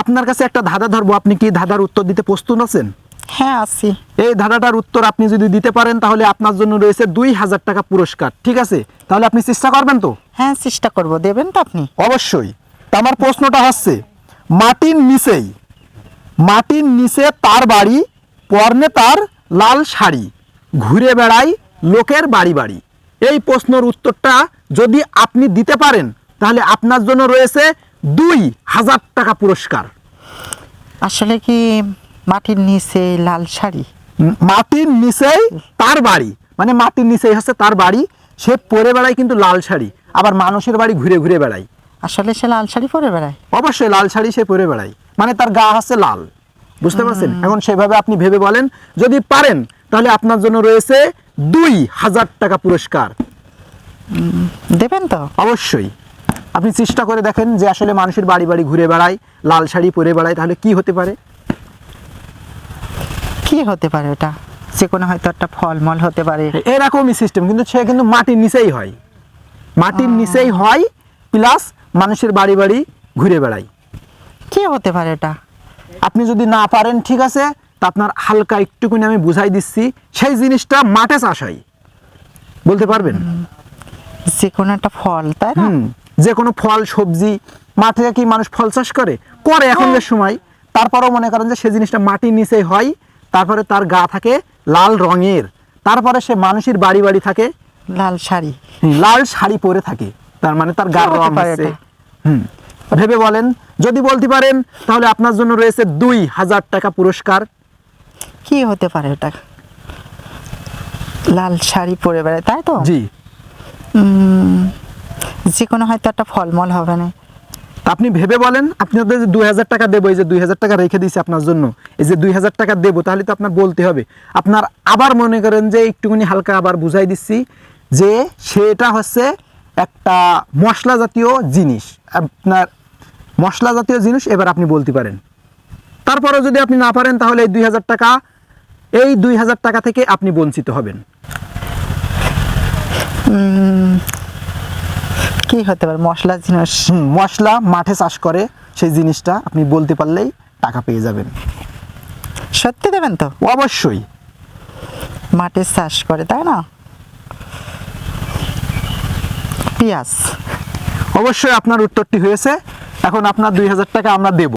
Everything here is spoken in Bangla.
আপনার কাছে একটা ধাঁধা ধরবো আপনি কি ধাঁধার উত্তর দিতে প্রস্তুত আছেন? হ্যাঁ আছি। এই ধাঁধাটার উত্তর আপনি যদি দিতে পারেন তাহলে আপনার জন্য রয়েছে দুই হাজার টাকা পুরস্কার ঠিক আছে? তাহলে আপনি চেষ্টা করবেন তো? হ্যাঁ চেষ্টা করব। দেবেন তো আপনি? অবশ্যই। তা আমার প্রশ্নটা হচ্ছে মাটির নিচেই মাটির নিচে তার বাড়ি পর্নে তার লাল শাড়ি ঘুরে বেড়ায় লোকের বাড়ি বাড়ি। এই প্রশ্নের উত্তরটা যদি আপনি দিতে পারেন তাহলে আপনার জন্য রয়েছে দুই হাজার টাকা পুরস্কার। আসলে কি মাটির নিচে লাল শাড়ি? মাটির নিচেই তার বাড়ি। মানে মাটির নিচেই হচ্ছে তার বাড়ি। সে পরে বেড়ায় কিন্তু লাল শাড়ি। আবার মানুষের বাড়ি ঘুরে ঘুরে বেড়ায়। আসলে সে লাল শাড়ি পরে বেড়ায়? অবশ্যই লাল শাড়ি সে পরে বেড়ায়। মানে তার গা হচ্ছে লাল। বুঝতে পারছেন? এখন সেভাবে আপনি ভেবে বলেন। যদি পারেন তাহলে আপনার জন্য রয়েছে দুই হাজার টাকা পুরস্কার। দেবেন তো? অবশ্যই। আপনি চেষ্টা করে দেখেন যে আসলে মানুষের বাড়ি বাড়ি ঘুরে বেড়ায় লাল শাড়ি পরে বেড়ায় তাহলে কি হতে পারে? কি হতে পারে ওটা? যে কোনো হয়তো একটা ফলমল হতে পারে। এরকমই সিস্টেম কিন্তু সে কিন্তু মাটির নিচেই হয়। মাটির নিচেই হয় প্লাস মানুষের বাড়ি বাড়ি ঘুরে বেড়ায়। কি হতে পারে এটা? আপনি যদি না পারেন ঠিক আছে তা আপনার হালকা একটুকুনি আমি বুঝাই দিচ্ছি সেই জিনিসটা মাঠে চাষ হয়। বলতে পারবেন? যে কোনো একটা ফল তাই না? যে কোনো ফল সবজি মাঠে কি মানুষ ফল চাষ করে? করে এখনকার সময়। তারপরেও মনে করেন যে সে জিনিসটা মাটির নিচেই হয়। তারপরে তার গা থাকে লাল রঙের। তারপরে সে মানুষের বাড়ি বাড়ি থাকে। লাল শাড়ি। লাল শাড়ি পরে থাকে। তার মানে তার গার কি রং এটা? হুম ভেবে বলেন। যদি বলতে পারেন তাহলে আপনার জন্য রয়েছে দুই হাজার টাকা পুরস্কার। কি হতে পারে এটা লাল শাড়ি পরে বেড়ায় তাই তো? জি। যে কোনো হয়তো একটা ফলমল হবে না। আপনি ভেবে বলেন আপনি যে দুই হাজার টাকা দেবো এই যে দুই হাজার টাকা রেখে দিয়েছি আপনার জন্য এই যে দুই হাজার টাকা দেবো তাহলে তো আপনার বলতে হবে। আপনার আবার মনে করেন যে একটুখানি হালকা আবার বুঝাই দিচ্ছি যে সেটা হচ্ছে একটা মশলা জাতীয় জিনিস। আপনার মশলা জাতীয় জিনিস এবার আপনি বলতে পারেন। তারপরেও যদি আপনি না পারেন তাহলে এই দুই হাজার টাকা এই দুই হাজার টাকা থেকে আপনি বঞ্চিত হবেন। কি হতে পারে? মশলা জিনিস মশলা মাঠে চাষ করে সেই জিনিসটা আপনি বলতে পারলেই টাকা পেয়ে যাবেন। সত্যি দেবেন তো? অবশ্যই। মাঠে চাষ করে তাই না? পেঁয়াজ। অবশ্যই আপনার উত্তরটি হয়েছে। এখন আপনার দুই হাজার টাকা আমরা দেব।